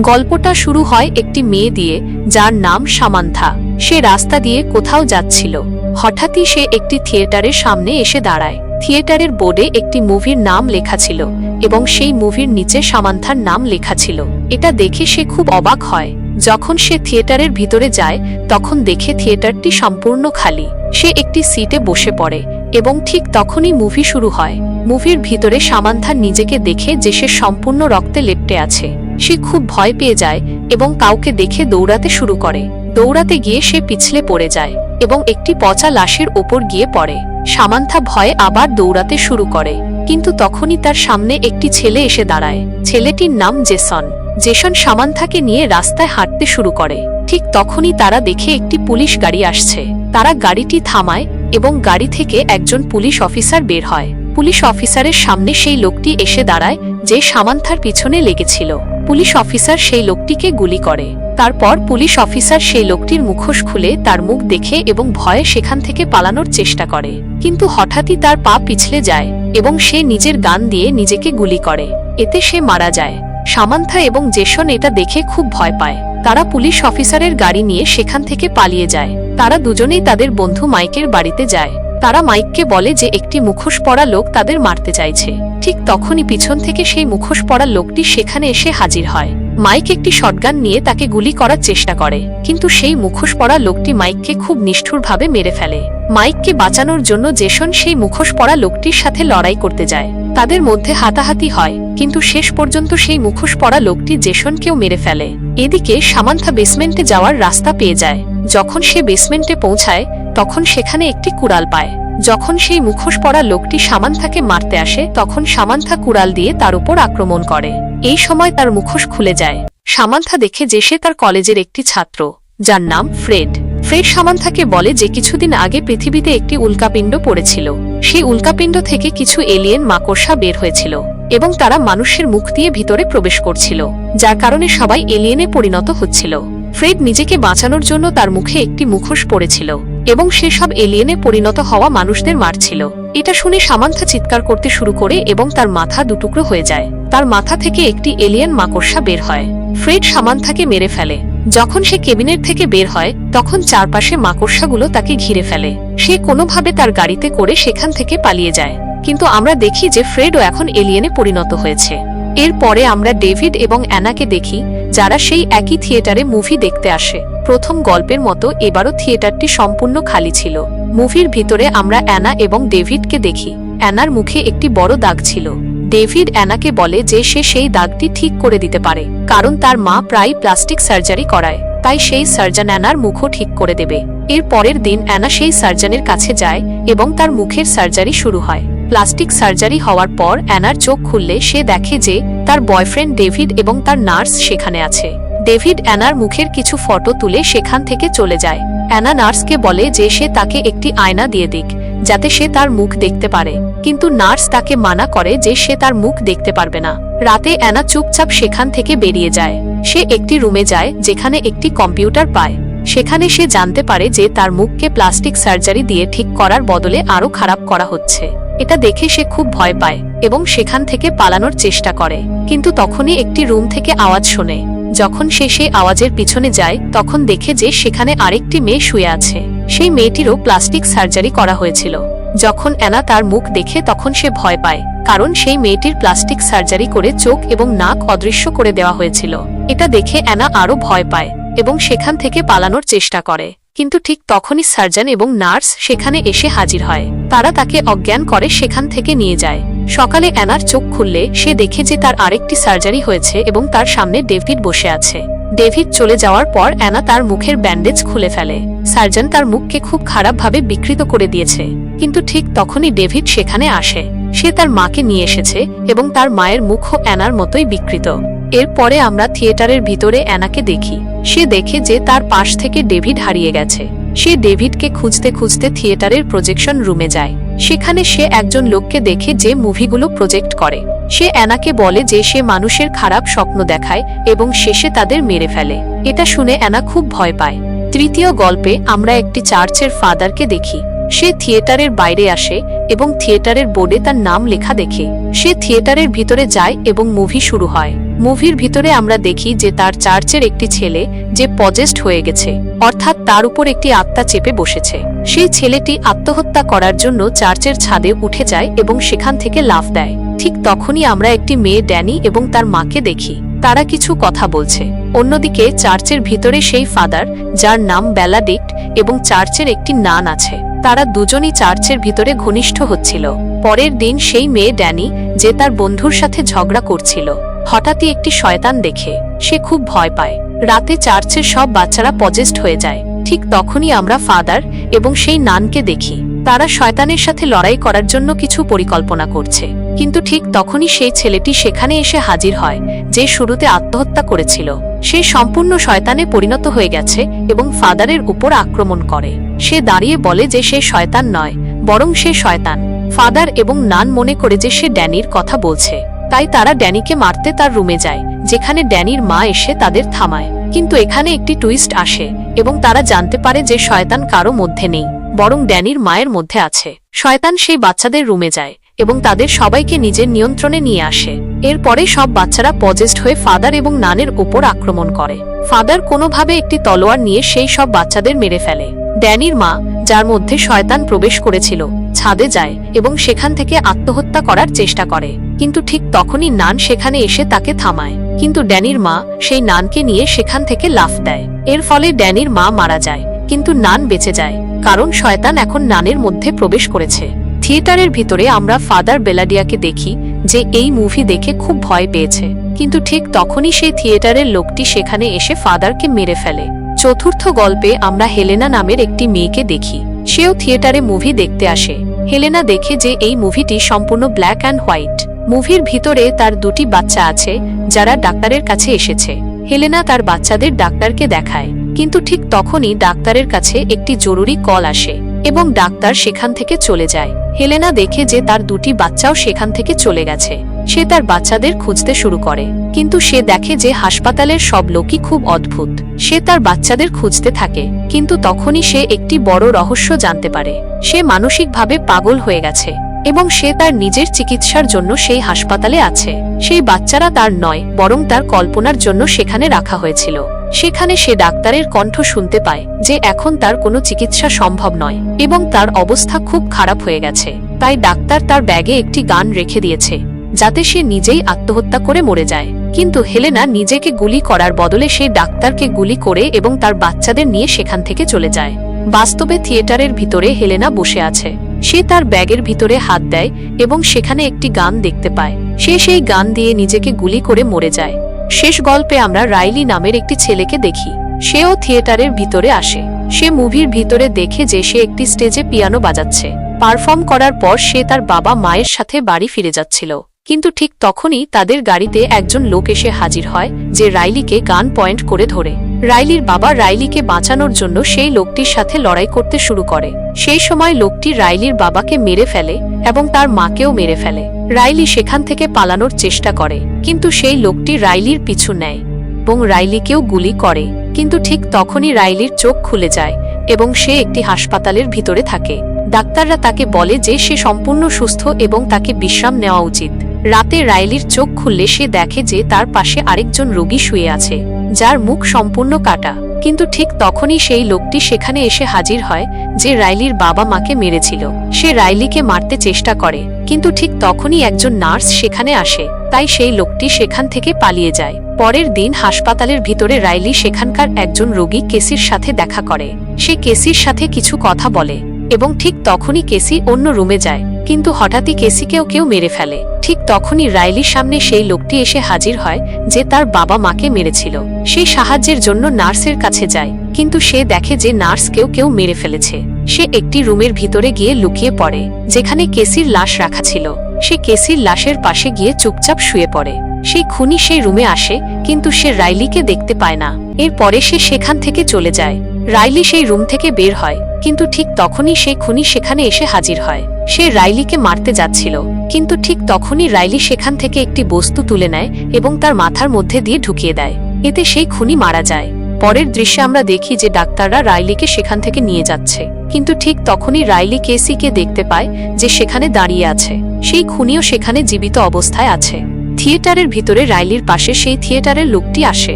গল্পটা শুরু হয় একটি মেয়ে দিয়ে, যার নাম সামান্থা। সে রাস্তা দিয়ে কোথাও যাচ্ছিল। হঠাৎই সে একটি থিয়েটারের সামনে এসে দাঁড়ায়। থিয়েটারের বোর্ডে একটি মুভির নাম লেখা ছিল এবং সেই মুভির নিচে সামান্থার নাম লেখা ছিল। এটা দেখে সে খুব অবাক হয়। যখন সে থিয়েটারের ভিতরে যায়, তখন দেখে থিয়েটারটি সম্পূর্ণ খালি। সে একটি সিটে বসে পড়ে এবং ঠিক তখনই মুভি শুরু হয়। মুভির ভিতরে সামান্থা নিজেকে দেখে যে সে সম্পূর্ণ রক্তে লেপ্টে আছে। সে খুব ভয় পেয়ে যায় এবং কাউকে দেখে দৌড়াতে শুরু করে। দৌড়াতে গিয়ে সে পিছলে পড়ে যায় এবং একটি পচা লাশের ওপর গিয়ে পড়ে। সামান্থা ভয়ে আবার দৌড়াতে শুরু করে। কিন্তু তখনই তার সামনে একটি ছেলে এসে দাঁড়ায়। ছেলেটির নাম জেসন। জেসন সামান্থাকে নিয়ে রাস্তায় হাঁটতে শুরু করে। ঠিক তখনই তারা দেখে একটি পুলিশ গাড়ি আসছে। তারা গাড়িটি থামায় এবং গাড়ি থেকে একজন পুলিশ অফিসার বের হয়। পুলিশ অফিসারের সামনে সেই লোকটি এসে দাঁড়ায়, যে সামান্থার পিছনে লেগেছিল। পুলিশ অফিসার সেই লোকটিকে গুলি করে। তারপর পুলিশ অফিসার সেই লোকটির মুখোশ খুলে তার মুখ দেখে এবং ভয়ে সেখান থেকে পালানোর চেষ্টা করে। কিন্তু হঠাৎই তার পা পিছলে যায় এবং সে নিজের গান দিয়ে নিজেকে গুলি করে। এতে সে মারা যায়। সামান্থা এবং জেসন এটা দেখে খুব ভয় পায়। তারা পুলিশ অফিসারের গাড়ি নিয়ে সেখান থেকে পালিয়ে যায়। তারা দুজনেই তাদের বন্ধু মাইকের বাড়িতে যায়। তারা মাইককে বলে যে একটি মুখোশ পরা লোক তাদের মারতে চাইছে। ঠিক তখনই পিছন থেকে সেই মুখোশ পরা লোকটি সেখানে এসে হাজির হয়। মাইক একটি শটগান নিয়ে তাকে গুলি করার চেষ্টা করে, কিন্তু সেই মুখোশ পরা লোকটি মাইককে খুব নিষ্ঠুরভাবে মেরে ফেলে। মাইককে বাঁচানোর জন্য জেসন সেই মুখোশ পরা লোকটির সাথে লড়াই করতে যায়। তাদের মধ্যে হাতাহাতি হয়, কিন্তু শেষ পর্যন্ত সেই মুখোশ পরা লোকটি জেসনকেও মেরে ফেলে। এদিকে সামান্থা বেসমেন্টে যাওয়ার রাস্তা পেয়ে যায়। যখন সে বেসমেন্টে পৌঁছায়, তখন সেখানে একটি কুড়াল পায়। যখন সেই মুখোশ পরা লোকটি সামান্থাকে মারতে আসে, তখন সামান্থা কুড়াল দিয়ে তার উপর আক্রমণ করে। এই সময় তার মুখোশ খুলে যায়। সামান্থা দেখে যে সে তার কলেজের একটি ছাত্র, যার নাম ফ্রেড। ফ্রেড সামান্থাকে বলে যে কিছুদিন আগে পৃথিবীতে একটি উল্কাপিণ্ড পড়েছিল। সেই উল্কাপিণ্ড থেকে কিছু এলিয়েন মাকড়সা বের হয়েছিল এবং তারা মানুষের মুখ দিয়ে ভিতরে প্রবেশ করছিল, যার কারণে সবাই এলিয়েনে পরিণত হচ্ছিল। ফ্রেড নিজেকে বাঁচানোর জন্য তার মুখে একটি মুখোশ পড়েছিল এবং সেসব এলিয়েনে পরিণত হওয়া মানুষদের মারছিল। এটা শুনে সামান্থা চিৎকার করতে শুরু করে এবং তার মাথা দুটুকরো হয়ে যায়। তার মাথা থেকে একটি এলিয়েন মাকড়সা বের হয়। ফ্রেড সামান্থাকে মেরে ফেলে। যখন সে কেবিনের থেকে বের হয়, তখন চারপাশে মাকড়সাগুলো তাকে ঘিরে ফেলে। সে কোনোভাবে তার গাড়িতে করে সেখান থেকে পালিয়ে যায়। কিন্তু আমরা দেখি যে ফ্রেডও এখন এলিয়েনে পরিণত হয়েছে। এরপরে আমরা ডেভিড এবং অ্যানাকে দেখি, যারা সেই একই থিয়েটারে মুভি দেখতে আসে। প্রথম গল্পের মতো এবারও থিয়েটারটি সম্পূর্ণ খালি ছিল। মুভির ভিতরে আমরা অ্যানা এবং ডেভিডকে দেখি। অ্যানার মুখে একটি বড় দাগ ছিল। ডেভিড অ্যানাকে বলে যে সে সেই দাগটি ঠিক করে দিতে পারে, কারণ তার মা প্রায় প্লাস্টিক সার্জারি করায়, তাই সেই সার্জন অ্যানার মুখও ঠিক করে দেবে। এর পরের দিন অ্যানা সেই সার্জনের কাছে যায় এবং তার মুখের সার্জারি শুরু হয়। প্লাস্টিক সার্জারি হওয়ার পর অ্যানার চোখ খুললে সে দেখে যে তার বয়ফ্রেন্ড ডেভিড এবং তার নার্স সেখানে আছে। ডেভিড অ্যানার মুখের কিছু ফটো তুলে সেখান থেকে চলে যায়। অ্যানা নার্সকে বলে যে সে তাকে একটি আয়না দিয়ে দিক, যাতে সে তার মুখ দেখতে পারে। কিন্তু নার্স তাকে মানা করে যে সে তার মুখ দেখতে পারবে না। রাতে অ্যানা চুপচাপ সেখান থেকে বেরিয়ে যায়। সে একটি রুমে যায়, যেখানে একটি কম্পিউটার পায়। সেখানে সে জানতে পারে যে তার মুখকে প্লাস্টিক সার্জারি দিয়ে ঠিক করার বদলে আরও খারাপ করা হচ্ছে। এটা দেখে সে খুব ভয় পায় এবং সেখান থেকে পালানোর চেষ্টা করে। কিন্তু তখনই একটি রুম থেকে আওয়াজ শোনে। যখন সে সেই আওয়াজের পিছনে যায়, তখন দেখে যে সেখানে আরেকটি মেয়ে শুয়ে আছে। সেই মেয়েটিরও প্লাস্টিক সার্জারি করা হয়েছিল। যখন অ্যানা তার মুখ দেখে তখন সে ভয় পায়, কারণ সেই মেয়েটির প্লাস্টিক সার্জারি করে চোখ এবং নাক অদৃশ্য করে দেওয়া হয়েছিল। এটা দেখে অ্যানা আরও ভয় পায় এবং সেখান থেকে পালানোর চেষ্টা করে। কিন্তু ঠিক তখনই সার্জন এবং নার্স সেখানে এসে হাজির হয়। তারা তাকে অজ্ঞান করে সেখান থেকে নিয়ে যায়। সকালে অ্যানার চোখ খুললে সে দেখে যে তার আরেকটি সার্জারি হয়েছে এবং তার সামনে ডেভিড বসে আছে। ডেভিড চলে যাওয়ার পর অ্যানা তার মুখের ব্যান্ডেজ খুলে ফেলে। সার্জন তার মুখকে খুব খারাপভাবে বিকৃত করে দিয়েছে। কিন্তু ঠিক তখনই ডেভিড সেখানে আসে। সে তার মাকে নিয়ে এসেছে এবং তার মায়ের মুখও অ্যানার মতোই বিকৃত। এরপরে আমরা থিয়েটারের ভিতরে অ্যানাকে দেখি। সে দেখে যে তার পাশ থেকে ডেভিড হারিয়ে গেছে। সে ডেভিডকে খুঁজতে খুঁজতে থিয়েটারের প্রজেকশন রুমে যায়। সেখানে সে একজন লোককে দেখে যে মুভিগুলো প্রজেক্ট করে। সে অ্যানাকে বলে যে সে মানুষের খারাপ স্বপ্ন দেখায় এবং শেষে তাদের মেরে ফেলে। এটা শুনে অ্যানা খুব ভয় পায়। তৃতীয় গল্পে আমরা একটি চার্চের ফাদারকে দেখি। সে থিয়েটারের বাইরে আসে এবং থিয়েটারের বোর্ডে তার নাম লেখা দেখে। সে থিয়েটারের ভিতরে যায় এবং মুভি শুরু হয়। মুভির ভিতরে আমরা দেখি যে তার চার্চের একটি ছেলে যে পজেস্ট হয়ে গেছে, অর্থাৎ তার উপর একটি আত্মা চেপে বসেছে। সেই ছেলেটি আত্মহত্যা করার জন্য চার্চের ছাদে উঠে যায় এবং সেখান থেকে লাফ দেয়। ঠিক তখনই আমরা একটি মেয়ে ড্যানি এবং তার মাকে দেখি। তারা কিছু কথা বলছে। অন্যদিকে চার্চের ভিতরে সেই ফাদার, যার নাম বেলাডিক্ট এবং চার্চের একটি নান আছে। তারা দুজনই চার্চের ভিতরে ঘনিষ্ঠ হচ্ছিল। পরের দিন সেই মেয়ে ড্যানি, যে তার বন্ধুর সাথে ঝগড়া করছিল, হঠাৎই একটি শয়তান দেখে। সে খুব ভয় পায়। রাতে চার্চের সব বাচ্চারা পজেস্ট হয়ে যায়। ঠিক তখনই আমরা ফাদার এবং সেই নানকে দেখি। তারা শয়তানের সাথে লড়াই করার জন্য কিছু পরিকল্পনা করছে। কিন্তু ঠিক তখনই সেই ছেলেটি সেখানে এসে হাজির হয়, যে শুরুতে আত্মহত্যা করেছিল। সে সম্পূর্ণ শয়তানে পরিণত হয়ে গেছে এবং ফাদারের উপর আক্রমণ করে। সে দাঁড়িয়ে বলে যে সে শয়তান নয়, বরং সে শয়তান। ফাদার এবং নান মনে করে যে সে ড্যানির কথা বলছে। তাই তারা ড্যানিকে মারতে তার রুমে যায়, যেখানে ড্যানির মা এসে তাদের থামায়। কিন্তু এখানে একটি টুইস্ট আসে এবং তারা জানতে পারে যে শয়তান কারও মধ্যে নেই, বরং ড্যানির মায়ের মধ্যে আছে। শয়তান সেই বাচ্চাদের রুমে যায় এবং তাদের সবাইকে নিজের নিয়ন্ত্রণে নিয়ে আসে। এরপরে সব বাচ্চারা পজেস্ট হয়ে ফাদার এবং নানের ওপর আক্রমণ করে। ফাদার কোনোভাবে একটি তলোয়ার নিয়ে সেই সব বাচ্চাদের মেরে ফেলে। ড্যানির মা, যার মধ্যে শয়তান প্রবেশ করেছিল, ছাদে যায় এবং সেখান থেকে আত্মহত্যা করার চেষ্টা করে। কিন্তু ঠিক তখনই নান সেখানে এসে তাকে থামায়। কিন্তু ড্যানির মা সেই নানকে নিয়ে সেখান থেকে লাফ দেয়। এর ফলে ড্যানির মা মারা যায়, কিন্তু নান বেঁচে যায়, কারণ শয়তান এখন নানের মধ্যে প্রবেশ করেছে। থিয়েটারের ভিতরে আমরা ফাদার বেলাডিয়াকে দেখি, যে এই মুভি দেখে খুব ভয় পেয়েছে। কিন্তু ঠিক তখনই সেই থিয়েটারের লোকটি সেখানে এসে ফাদারকে মেরে ফেলে। চতুর্থ গল্পে আমরা হেলেনা নামের একটি মেয়েকে দেখি। সেও থিয়েটারে মুভি দেখতে আসে। হেলেনা দেখে যে এই মুভিটি সম্পূর্ণ ব্ল্যাক অ্যান্ড হোয়াইট। মুভির ভিতরে তার দুটি বাচ্চা আছে, যারা ডাক্তারের কাছে এসেছে। হেলেনা তার বাচ্চাদের ডাক্তারকে দেখায়। কিন্তু ঠিক তখনই ডাক্তারের কাছে একটি জরুরি কল আসে। এবং ডাক্তার সেখান থেকে চলে যায়। হেলেনা দেখে যে তার দুটি বাচ্চাও সেখান থেকে চলে গেছে। সে তার বাচ্চাদের খুঁজতে শুরু করে। কিন্তু সে দেখে যে হাসপাতালের সব লোকই খুব অদ্ভুত। সে তার বাচ্চাদের খুঁজতে থাকে, কিন্তু তখনই সে একটি বড় রহস্য জানতে পারে। সে মানসিকভাবে পাগল হয়ে গেছে, এবং সে তার নিজের চিকিৎসার জন্য সেই হাসপাতালে আছে। সেই বাচ্চারা তার নয়, বরং তার কল্পনার জন্য সেখানে রাখা হয়েছিল। সেখানে সে ডাক্তারের কণ্ঠ শুনতে পায় যে এখন তার কোনো চিকিৎসা সম্ভব নয় এবং তার অবস্থা খুব খারাপ হয়ে গেছে। তাই ডাক্তার তার ব্যাগে একটি গান রেখে দিয়েছে, যাতে সে নিজেই আত্মহত্যা করে মরে যায়। কিন্তু হেলেনা নিজেকে গুলি করার বদলে সে ডাক্তারকে গুলি করে এবং তার বাচ্চাদের নিয়ে সেখান থেকে চলে যায়। বাস্তবে থিয়েটারের ভিতরে হেলেনা বসে আছে। সে তার ব্যাগের ভিতরে হাত দেয় এবং সেখানে একটি গান দেখতে পায়। সে সেই গান দিয়ে নিজেকে গুলি করে মরে যায়। শেষ গল্পে আমরা রাইলি নামের একটি ছেলেকে দেখি। সেও থিয়েটারের ভিতরে আসে। সে মুভির ভিতরে দেখে যে সে একটি স্টেজে পিয়ানো বাজাচ্ছে। পারফর্ম করার পর সে তার বাবা মায়ের সাথে বাড়ি ফিরে যাচ্ছিল। কিন্তু ঠিক তখনই তাদের গাড়িতে একজন লোক এসে হাজির হয়, যে রাইলিকে গান পয়েন্ট করে ধরে। রাইলির বাবা রাইলিকে বাঁচানোর জন্য সেই লোকটির সাথে লড়াই করতে শুরু করে। সেই সময় লোকটি রাইলির বাবাকে মেরে ফেলে এবং তার মাকেও মেরে ফেলে। রাইলি সেখান থেকে পালানোর চেষ্টা করে, কিন্তু সেই লোকটি রাইলির পিছু নেয় এবং রাইলিকেও গুলি করে। কিন্তু ঠিক তখনই রাইলির চোখ খুলে যায় এবং সে একটি হাসপাতালের ভিতরে থাকে। ডাক্তাররা তাকে বলে যে সে সম্পূর্ণ সুস্থ এবং তাকে বিশ্রাম নেওয়া উচিত। রাতে রাইলির চোখ খুললে সে দেখে যে তার পাশে আরেকজন রোগী শুয়ে আছে। যার মুখ সম্পূর্ণ কাটা। কিন্তু ঠিক তখনই সেই লোকটি সেখানে এসে হাজির হয়, যে রাইলির বাবা মাকে মেরেছিল। সে রাইলিকে মারতে চেষ্টা করে, কিন্তু ঠিক তখনই একজন নার্স সেখানে আসে, তাই সেই লোকটি সেখান থেকে পালিয়ে যায়। পরের দিন হাসপাতালের ভিতরে রাইলি সেখানকার একজন রোগী কেসির সাথে দেখা করে। সে কেসির সাথে কিছু কথা বলে। এবং ঠিক তখনই কেসি অন্য রুমে যায়। কিন্তু হঠাৎই কেসিকেও কেউ মেরে ফেলে। ঠিক তখনই রাইলির সামনে সেই লোকটি এসে হাজির হয়, যে তার বাবা মাকে মেরেছিল। সেই সাহায্যের জন্য নার্সের কাছে যায়, কিন্তু সে দেখে যে নার্স কেউ কেউ মেরে ফেলেছে। সে একটি রুমের ভিতরে গিয়ে লুকিয়ে পড়ে, যেখানে কেসির লাশ রাখা ছিল। সে কেসির লাশের পাশে গিয়ে চুপচাপ শুয়ে পড়ে। সেই খুনি সেই রুমে আসে, কিন্তু সে রাইলিকে দেখতে পায় না। এরপরে সে সেখান থেকে চলে যায়। রাইলি সেই রুম থেকে বের হয়, কিন্তু ঠিক তখনই সেই খুনি সেখানে এসে হাজির হয়। সে রাইলিকে মারতে যাচ্ছিল, কিন্তু ঠিক তখনই রাইলি সেখান থেকে একটি বস্তু তুলে নেয় এবং তার মাথার মধ্যে দিয়ে ঢুকিয়ে দেয়। এতে সেই খুনি মারা যায়। পরের দৃশ্যে আমরা দেখি যে ডাক্তাররা রাইলিকে সেখান থেকে নিয়ে যাচ্ছে। কিন্তু ঠিক তখনই রাইলি কেসিকে দেখতে পায় যে সেখানে দাঁড়িয়ে আছে। সেই খুনিও সেখানে জীবিত অবস্থায় আছে। থিয়েটারের ভিতরে রাইলির পাশে সেই থিয়েটারের লোকটি আসে।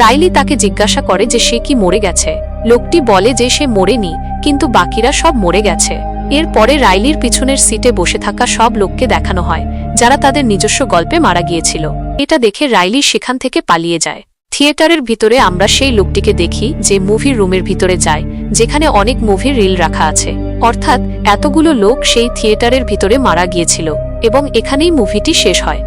রাইলি তাকে জিজ্ঞাসা করে যে সে কি মরে গেছে। লোকটি বলে যে সে মরেনি, কিন্তু বাকিরা সব মরে গেছে। এরপরে রাইলির পিছনের সিটে বসে থাকা সব লোককে দেখানো হয়, যারা তাদের নিজস্ব গল্পে মারা গিয়েছিল। এটা দেখে রাইলি সেখান থেকে পালিয়ে যায়। থিয়েটারের ভিতরে আমরা সেই লোকটিকে দেখি যে মুভির রুমের ভিতরে যায়, যেখানে অনেক মুভির রিল রাখা আছে। অর্থাৎ এতগুলো লোক সেই থিয়েটারের ভিতরে মারা গিয়েছিল, এবং এখানেই মুভিটি শেষ হয়।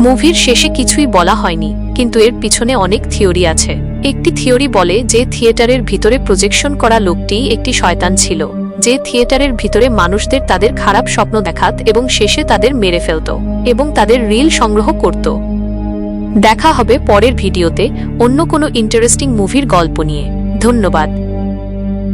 মুভির শেষে কিছুই বলা হয়নি, কিন্তু এর পিছনে অনেক থিওরি আছে। একটি থিওরি বলে যে থিয়েটারের ভিতরে প্রজেকশন করা লোকটি একটি শয়তান ছিল, যে থিয়েটারের ভিতরে মানুষদের তাদের খারাপ স্বপ্ন দেখাত এবং শেষে তাদের মেরে ফেলত এবং তাদের রিল সংগ্রহ করত। দেখা হবে পরের ভিডিওতে অন্য কোনো ইন্টারেস্টিং মুভির গল্প নিয়ে। ধন্যবাদ।